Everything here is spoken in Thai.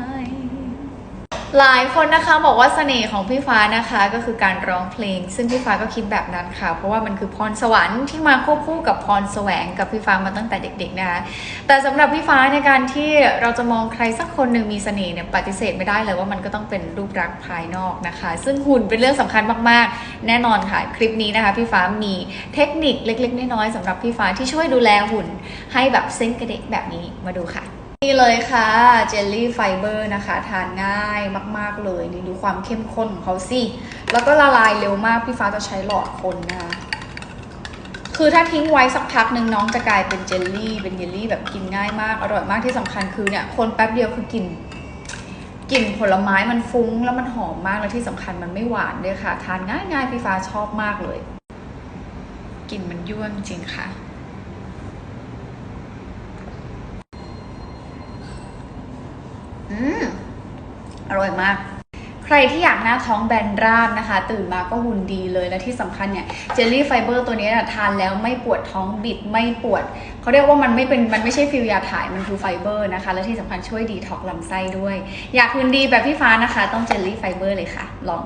ย หลายคนนะคะบอกว่าเสน่ห์ของพี่ฟ้านะคะก็คือการร้องเพลง ซึ่งพี่ฟ้าก็คิดแบบนั้นค่ะ เพราะว่ามันคือพรสวรรค์ที่มาควบคู่กับพรแสวงกับพี่ฟ้ามาตั้งแต่เด็กๆนะคะแต่สำหรับพี่ฟ้าในการที่เราจะมองใครสักคนหนึ่งมีเสน่ห์เนี่ยปฏิเสธไม่ได้เลยว่ามันก็ต้องเป็นรูปลักษณ์ภายนอกนะคะ ซึ่งหุ่นเป็นเรื่องสำคัญมากๆ แน่นอนค่ะคลิปนี้นะคะพี่ฟ้ามีเทคนิคเล็กๆน้อยๆสำหรับพี่ฟ้าที่ช่วยดูแลหุ่น ให้แบบเซ้งกระเดะแบบนี้มาดูค่ะ นี่เลยค่ะเจลลี่ไฟเบอร์นะคะ ทานง่ายมาก ๆ เลยนี่ดูความเข้มข้นของเขาสิ แล้วก็ละลายเร็วมาก พี่ฟ้าจะใช้หลอดคนนะคะ คือถ้าทิ้งไว้สักพักหนึ่งน้องจะกลายเป็นเจลลี่ เป็นเยลลี่แบบกินง่ายมาก อร่อยมากที่สำคัญคือเนี่ย คนแป๊บเดียวคือกลิ่นกลิ่นผลไม้มันฟุ้งแล้วมันหอมมากแล้วที่สำคัญมันไม่หวานด้วยค่ะ ทานง่ายๆพี่ฟ้าชอบมากเลยกลิ่นมันยั่วจริงค่ะ อืมอร่อยมาก ใครที่อยากหน้าท้องแบนราบนะคะ ตื่นมาก็หุ่นดีเลยและที่สำคัญเนี่ยเจลลี่ไฟเบอร์ตัวนี้นะทานแล้วไม่ปวดท้องบิดไม่ปวด เขาเรียกว่ามันไม่เป็นมันไม่ใช่ฟิลยาถ่ายมันคือไฟเบอร์นะคะ และที่สำคัญช่วยดีท็อกซ์ลำไส้ด้วย อยากหุ่นดีแบบพี่ฟ้านะคะ ต้องเจลลี่ไฟเบอร์เลยค่ะ ลอง